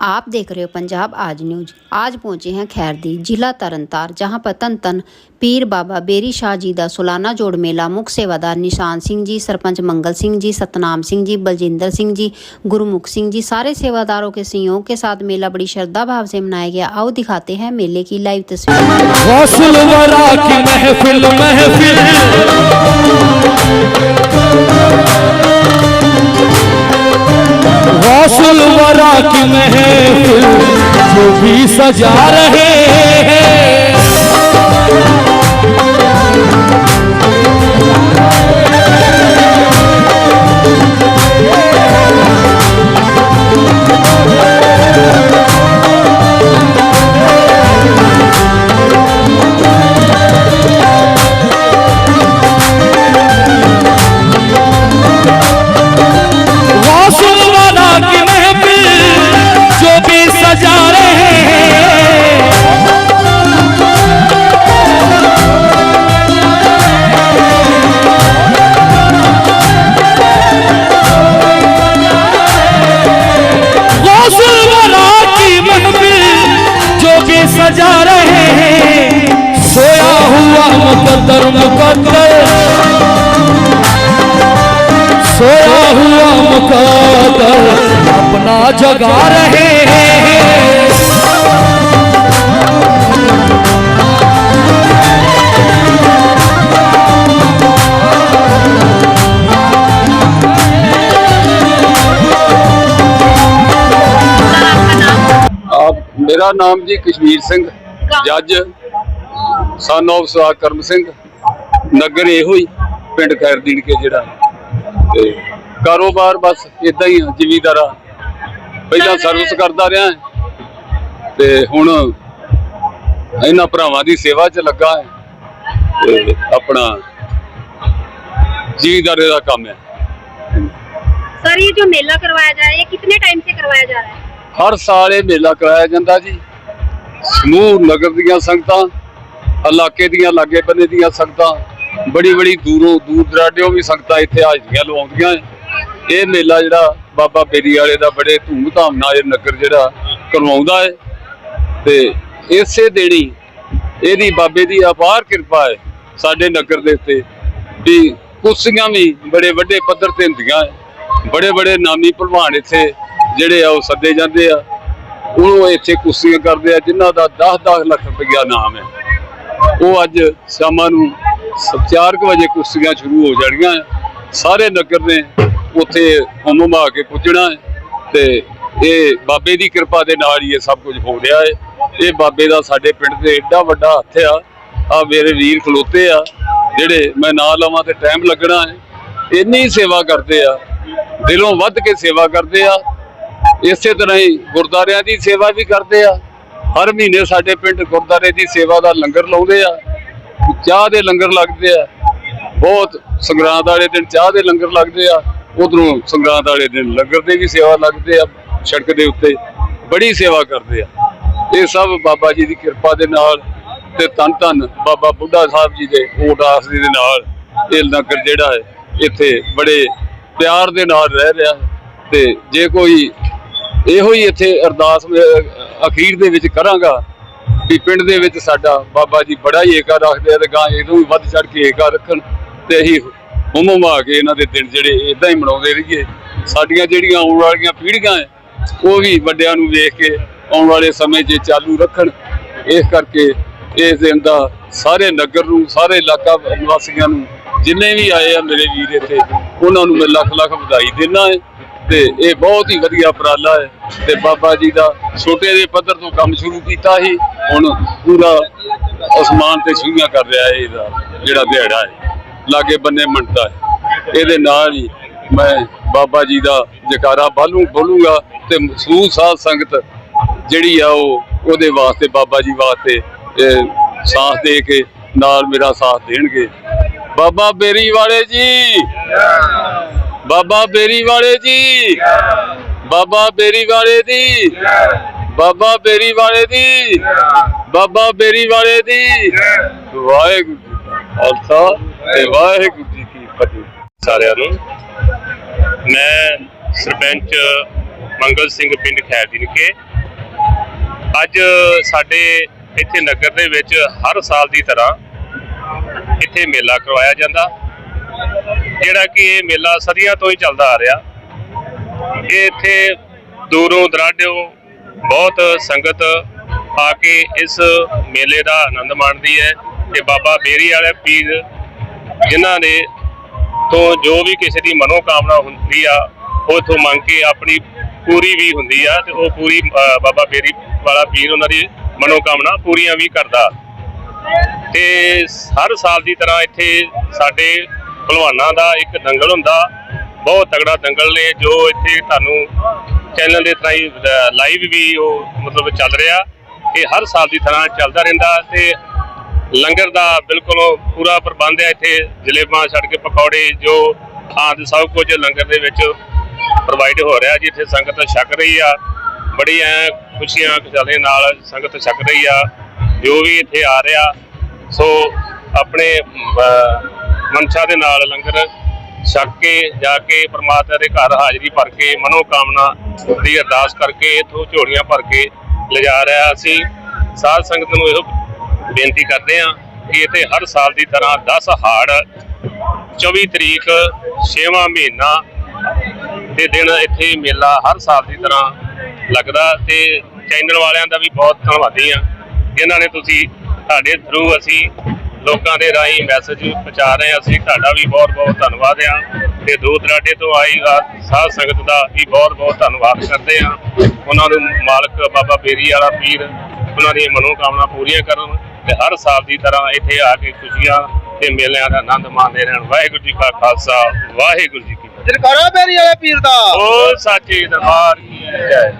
आप देख रहे हो पंजाब आज न्यूज़। आज पहुँचे हैं खैरदी, जिला तरनतार, जहाँ पर तन तन पीर बाबा बेरी शाह जी का सुलाना जोड़ मेला मुख सेवादार निशान सिंह जी, सरपंच मंगल सिंह जी, सतनाम सिंह जी, बलजिंदर सिंह जी, गुरुमुख सिंह जी, सारे सेवादारों के सहयोग के साथ मेला बड़ी श्रद्धा भाव से मनाया गया। आओ दिखाते हैं मेले की लाइव तस्वीर। गौसल वरा की महफिल महफिल गौसल वरा की महफिल जो भी सजा रहे हैं जगा रहे हैं ਆ ਮੇਰਾ ਨਾਮ ਜੀ ਕਸ਼ਮੀਰ ਸਿੰਘ ਜੱਜ ਸਨ of ਸੁਹਾਗ ਕਰਮ ਸਿੰਘ ਨਗਰ ਇਹੋ ਹੀ ਪਿੰਡ ਖੈਰਦੀਨ ਕੇ ਜਿਹੜਾ ਤੇ ਕਾਰੋਬਾਰ ਬਸ ਇਦਾਂ ਹੀ ਜ਼ਿਮੀਦਾਰਾ ਪਹਿਲਾਂ ਸਰਵਿਸ ਕਰਦਾ ਰਿਹਾ ਤੇ ਹੁਣ ਇਹਨਾਂ ਭਰਾਵਾਂ ਦੀ ਸੇਵਾ 'ਚ ਲੱਗਾ ਹੈ ਤੇ ਆਪਣਾ ਜ਼ਿਮੀਦਾਰੇ ਦਾ ਕੰਮ ਹੈ सर ये जो मेला करवाया जा रहा है ये कितने टाइम से करवाया जा रहा है ਹਰ ਸਾਲ ਇਹ ਮੇਲਾ ਕਰਾਇਆ ਜਾਂਦਾ ਜੀ ਸਮੂਹ ਨਗਰ ਦੀਆਂ ਸੰਗਤਾਂ ਇਲਾਕੇ ਦੀਆਂ ਲਾਗੇ ਬੰਨੇ ਦੀਆਂ ਸੰਗਤਾਂ ਬੜੀ ਬੜੀ ਦੂਰੋਂ ਦੂਰ ਦਰਾਡਿਓਂ ਵੀ ਸੰਗਤਾਂ ਇੱਥੇ ਹਾਜ਼ਰੀਆਂ ਲਵਾਉਂਦੀਆਂ ਹੈ। ਇਹ ਮੇਲਾ ਜਿਹੜਾ ਬਾਬਾ ਬੇਰੀ ਵਾਲੇ ਦਾ ਬੜੇ ਧੂਮ-ਧਾਮ ਨਾਲ ਇਹ ਨਗਰ ਜਿਹੜਾ ਕਰਵਾਉਂਦਾ ਹੈ। ਤੇ ਇਸੇ ਦੇਣੀ ਇਹਦੀ ਬਾਬੇ ਦੀ ਅਪਾਰ ਕਿਰਪਾ ਹੈ ਸਾਡੇ ਨਗਰ ਦੇ ਉੱਤੇ ਵੀ ਕੁਰਸੀਆਂ ਵੀ ਬੜੇ ਵੱਡੇ ਪੱਧਰ ਤੇ ਹੁੰਦੀਆਂ ਹੈ। ਬੜੇ ਬੜੇ ਨਾਮੀ ਭਲਵਾਨ ਇੱਥੇ ਜਿਹੜੇ ਆ ਉਹ ਸੱਦੇ ਜਾਂਦੇ ਆ। ਉਹ ਇੱਥੇ ਕੁਰਸੀਆਂ ਕਰਦੇ ਆ, ਜਿਨ੍ਹਾਂ ਦਾ 10-10 ਲੱਖ ਰੁਪਇਆ ਨਾਮ ਹੈ। ਉਹ ਅੱਜ ਸ਼ਾਮਾਂ ਨੂੰ 4 ਵਜੇ ਕੁਰਸੀਆਂ ਸ਼ੁਰੂ ਹੋ ਜਾਣੀਆਂ ਹੈ। ਸਾਰੇ ਨਗਰ ਨੇ ਉੱਥੇ ਹੁਮਮਾ ਕੇ ਪੁੱਜਣਾ ਹੈ ਤੇ ਇਹ ਬਾਬੇ ਦੀ ਕਿਰਪਾ ਦੇ ਨਾਲ ਹੀ ਇਹ ਸਭ ਕੁਝ ਹੋ ਰਿਹਾ ਹੈ। ਇਹ ਬਾਬੇ ਦਾ ਸਾਡੇ ਪਿੰਡ ਦੇ ਏਡਾ ਵੱਡਾ ਹੱਥ ਆ। ਆ ਮੇਰੇ ਵੀਰ ਖਲੋਤੇ ਆ, ਜਿਹੜੇ ਮੈਂ ਨਾਂ ਲਵਾਂ ਤੇ ਟਾਈਮ ਲੱਗਣਾ ਹੈ। ਇੰਨੀ ਸੇਵਾ ਕਰਦੇ ਆ, ਦਿਲੋਂ ਵੱਧ ਕੇ ਸੇਵਾ ਕਰਦੇ ਆ। ਇਸੇ ਤਰ੍ਹਾਂ ਹੀ ਗੁਰਦਾਰਿਆਂ ਦੀ ਸੇਵਾ ਵੀ ਕਰਦੇ ਆ। ਹਰ ਮਹੀਨੇ ਸਾਡੇ ਪਿੰਡ ਗੁਰਦਾਰੇ ਦੀ ਸੇਵਾ ਦਾ ਲੰਗਰ ਲਾਉਂਦੇ ਆ। ਚਾਹ ਦੇ ਲੰਗਰ ਲੱਗਦੇ ਆ। ਬਹੁਤ ਸੰਗਰਾਂਦ ਵਾਲੇ ਦਿਨ ਚਾਹ ਦੇ ਲੰਗਰ ਲੱਗਦੇ ਆ। ਉਧਰੋਂ ਸੰਗਰਾਂਦ ਵਾਲੇ ਦਿਨ ਲੰਗਰ ਦੇ ਵੀ ਸੇਵਾ ਲੱਗਦੇ ਆ, ਸੜਕ ਦੇ ਉੱਤੇ ਬੜੀ ਸੇਵਾ ਕਰਦੇ ਆ। ਇਹ ਸਭ ਬਾਬਾ ਜੀ ਦੀ ਕਿਰਪਾ ਦੇ ਨਾਲ ਤੇ ਧੰਨ ਧੰਨ ਬਾਬਾ ਬੁੱਢਾ ਸਾਹਿਬ ਜੀ ਦੇ ਓਟ ਆਸਰੀ ਦੇ ਨਾਲ ਇਹ ਨਗਰ ਜਿਹੜਾ ਹੈ, ਇੱਥੇ ਬੜੇ ਪਿਆਰ ਦੇ ਨਾਲ ਰਹਿ ਰਿਹਾ ਹੈ ਤੇ ਜੇ ਕੋਈ ਇਹੋ ਹੀ ਇੱਥੇ ਅਰਦਾਸ ਅਖੀਰ ਦੇ ਵਿੱਚ ਕਰਾਂਗਾ ਵੀ ਪਿੰਡ ਦੇ ਵਿੱਚ ਸਾਡਾ ਬਾਬਾ ਜੀ ਬੜਾ ਹੀ ਏਕਾ ਰੱਖਦੇ ਆ ਤੇ ਗਾਂ ਇਹਨੂੰ ਵੀ ਵੱਧ ਚੜ ਕੇ ਏਕਾ ਰੱਖਣ ਤੇ ਅਸੀਂ ਹੁਮਮਾ ਕੇ ਇਹਨਾਂ ਦੇ ਦਿਨ ਜਿਹੜੇ ਇਦਾਂ ਹੀ ਮਨਾਉਂਦੇ ਰਹੀਏ। ਸਾਡੀਆਂ ਜਿਹੜੀਆਂ ਆਉਣ ਵਾਲੀਆਂ ਪੀੜ੍ਹੀਆਂ ਹੈ ਉਹ ਵੀ ਵੱਡਿਆਂ ਨੂੰ ਵੇਖ ਕੇ ਆਉਣ ਵਾਲੇ ਸਮੇਂ 'ਚ ਚਾਲੂ ਰੱਖਣ। ਇਸ ਕਰਕੇ ਇਸ ਦਿਨ ਦਾ ਸਾਰੇ ਨਗਰ ਨੂੰ, ਸਾਰੇ ਇਲਾਕਾ ਨਿਵਾਸੀਆਂ ਨੂੰ ਜਿੰਨੇ ਵੀ ਆਏ ਆ ਮੇਰੇ ਵੀਰ ਇੱਥੇ, ਉਹਨਾਂ ਨੂੰ ਮੈਂ ਲੱਖ ਲੱਖ ਵਧਾਈ ਦਿੰਦਾ ਹੈ ਤੇ ਇਹ ਬਹੁਤ ਹੀ ਵਧੀਆ ਉਪਰਾਲਾ ਹੈ ਤੇ ਬਾਬਾ ਜੀ ਦਾ ਛੋਟੇ ਦੇ ਪੱਧਰ ਤੋਂ ਕੰਮ ਸ਼ੁਰੂ ਕੀਤਾ ਸੀ, ਹੁਣ ਪੂਰਾ ਅਸਮਾਨ ਤੇ ਛੂਹੀਆਂ ਕਰ ਰਿਹਾ ਹੈ ਇਹਦਾ ਜਿਹੜਾ ਦਿਹਾੜਾ ਹੈ ਲਾਗੇ ਬੰਨੇ ਮੰਨਤਾ ਹੈ। ਇਹਦੇ ਨਾਲ ਹੀ ਮੈਂ ਬਾਬਾ ਜੀ ਦਾ ਜਕਾਰਾ ਬਾਲੂ ਬੋਲੂਗਾ ਤੇ ਮਸੂਦ ਸਾਧ ਸੰਗਤ ਜਿਹੜੀ ਆ ਉਹ ਉਹਦੇ ਵਾਸਤੇ, ਬਾਬਾ ਜੀ ਵਾਸਤੇ ਸਾਥ ਦੇ ਕੇ ਨਾਲ ਮੇਰਾ ਸਾਥ ਦੇਣਗੇ। ਬਾਬਾ ਬੇਰੀ ਵਾਲੇ ਜੀ! ਬਾਬਾ ਬੇਰੀ ਵਾਲੇ ਜੀ! ਬਾਬਾ ਬੇਰੀ ਵਾਲੇ ਦੀ ਬਾਬਾ ਬੇਰੀ ਵਾਲੇ ਦੀ ਬਾਬਾ ਬੇਰੀ ਵਾਲੇ ਦੀ ਵਾਹਿਗੁਰੂ ਖਾਲਸਾ। ਤੇ ਵਾਹਿਗੁਰੂ ਜੀ ਕੀ ਫਤਿਹ ਸਾਰਿਆਂ ਨੂੰ। ਮੈਂ ਸਰਪੰਚ ਮੰਗਲ ਸਿੰਘ ਪਿੰਡ ਖੈਰਦੀਨ ਕੇ ਅੱਜ ਸਾਡੇ ਇੱਥੇ ਨਗਰ ਦੇ ਵਿੱਚ ਹਰ ਸਾਲ ਦੀ ਤਰ੍ਹਾਂ ਇੱਥੇ ਮੇਲਾ ਕਰਵਾਇਆ ਜਾਂਦਾ। ਜਿਹੜਾ ਕਿ ਇਹ ਮੇਲਾ ਸਦੀਆਂ ਤੋਂ ਹੀ ਚੱਲਦਾ ਆ ਰਿਹਾ। ਇਹ ਇੱਥੇ ਦੂਰੋਂ ਦਰਾਡਿਓਂ ਬਹੁਤ ਸੰਗਤ ਆ ਕੇ ਇਸ ਮੇਲੇ ਦਾ ਆਨੰਦ ਮਾਣਦੀ ਹੈ ਤੇ ਬਾਬਾ ਬੇਰੀ ਵਾਲੇ ਪੀਰ ਜਿਨ੍ਹਾਂ ਨੇ ਤੋਂ ਜੋ ਵੀ ਕਿਸੇ ਦੀ ਮਨੋਕਾਮਨਾ ਹੁੰਦੀ ਆ, ਉਹ ਤੋਂ ਮੰਗ ਕੇ ਆਪਣੀ ਪੂਰੀ ਵੀ ਹੁੰਦੀ ਆ ਤੇ ਉਹ ਪੂਰੀ ਬਾਬਾ ਬੇਰੀ ਵਾਲਾ ਪੀਰ ਉਹਨਾਂ ਦੀ ਮਨੋਕਾਮਨਾ ਪੂਰੀਆਂ ਵੀ ਕਰਦਾ। ਤੇ ਹਰ ਸਾਲ ਦੀ ਤਰ੍ਹਾਂ ਇੱਥੇ ਸਾਡੇ ਭਲਵਾਨਾਂ ਦਾ ਇੱਕ ਦੰਗਲ ਹੁੰਦਾ, ਬਹੁਤ ਤਗੜਾ ਦੰਗਲ ਨੇ, ਜੋ ਇੱਥੇ ਤੁਹਾਨੂੰ ਚੈਨਲ ਦੇ ਤਰ੍ਹਾਂ ਹੀ ਲਾਈਵ ਵੀ ਉਹ ਮਤਲਬ ਚੱਲ ਰਿਹਾ ਇਹ ਹਰ ਸਾਲ ਦੀ ਤਰ੍ਹਾਂ ਚੱਲਦਾ ਰਹਿੰਦਾ ਤੇ ਲੰਗਰ ਦਾ ਬਿਲਕੁਲ ਪੂਰਾ ਪ੍ਰਬੰਧ ਹੈ ਇੱਥੇ ਜਲੇਬਾਂ ਛੱਡ ਕੇ ਪਕੌੜੇ ਜੋ ਆਦਿ ਸਭ ਕੁਝ ਲੰਗਰ ਦੇ ਵਿੱਚ ਪ੍ਰੋਵਾਈਡ ਹੋ ਰਿਹਾ ਜੀ ਇੱਥੇ ਸੰਗਤ ਛਕ ਰਹੀ ਆ। ਬੜੀ ਐ ਖੁਸ਼ੀਆਂ ਖਜ਼ਾਲੇ ਨਾਲ ਸੰਗਤ ਛਕ ਰਹੀ ਆ ਜੋ ਵੀ ਇੱਥੇ ਆ ਰਿਹਾ। ਸੋ ਆਪਣੇ ਅਹ, ਮਨਸ਼ਾ ਦੇ ਨਾਲ ਲੰਗਰ ਛਕ ਕੇ ਜਾ ਕੇ ਪ੍ਰਮਾਤਮਾ ਦੇ ਘਰ ਹਾਜ਼ਰੀ ਭਰ ਕੇ ਮਨੋਕਾਮਨਾ ਦੀ ਅਰਦਾਸ ਕਰਕੇ ਇਥੋਂ ਝੋਲੀਆਂ ਭਰ ਕੇ ਲਿਜਾ ਰਿਹਾ ਅਸੀਂ। ਸਾਧ ਸੰਗਤ ਨੂੰ ਇਹੋ ਬੇਨਤੀ ਕਰਦੇ ਹਾਂ ਕਿ ਇੱਥੇ ਹਰ ਸਾਲ ਦੀ ਤਰ੍ਹਾਂ 10 ਹਾੜ 24 ਤਰੀਕ 6ਵਾਂ ਮਹੀਨਾ ਦੇ ਦਿਨ ਇੱਥੇ ਮੇਲਾ ਹਰ ਸਾਲ ਦੀ ਤਰ੍ਹਾਂ ਲੱਗਦਾ ਤੇ ਚੈਨਲ ਵਾਲਿਆਂ ਦਾ ਵੀ ਬਹੁਤ ਧੰਨਵਾਦੀ ਆ ਜਿਨ੍ਹਾਂ ਨੇ ਤੁਸੀਂ ਤੁਹਾਡੇ ਥਰੂ ਅਸੀਂ ਲੋਕਾਂ ਦੇ ਰਾਹੀਂ ਮੈਸੇਜ ਪਹੁੰਚਾ ਰਹੇ ਹਾਂ, ਅਸੀਂ ਤੁਹਾਡਾ ਵੀ ਬਹੁਤ ਬਹੁਤ ਧੰਨਵਾਦ ਆ ਤੇ ਦੂਰ ਦਰਾਡੇ ਤੋਂ ਆਈ ਆ ਸਾਧ ਸੰਗਤ ਦਾ ਵੀ ਬਹੁਤ ਬਹੁਤ ਧੰਨਵਾਦ ਕਰਦੇ ਆ ਉਹਨਾਂ ਨੂੰ ਮਾਲਕ ਬਾਬਾ ਬੇਰੀ ਵਾਲਾ ਪੀਰ, ਉਹਨਾਂ ਦੀਆਂ ਮਨੋਕਾਮਨਾ ਪੂਰੀਆਂ ਕਰਨ ਤੇ ਹਰ ਸਾਲ ਦੀ ਤਰ੍ਹਾਂ ਇੱਥੇ ਆ ਕੇ ਖੁਸ਼ੀਆਂ ਤੇ ਮੇਲਿਆਂ ਦਾ ਆਨੰਦ ਮਾਣਦੇ ਰਹਿਣ। ਵਾਹਿਗੁਰੂ ਜੀ ਕਾ ਖਾਲਸਾ ਵਾਹਿਗੁਰੂ ਜੀ ਕੀ ਫਤਿਹ। ਜਰਕਾਰਾ ਬੇਰੀ ਵਾਲੇ ਪੀਰ ਦਾ। ਓ ਸਾਚੇ ਦਰਬਾਰ ਕੀ ਜੈ।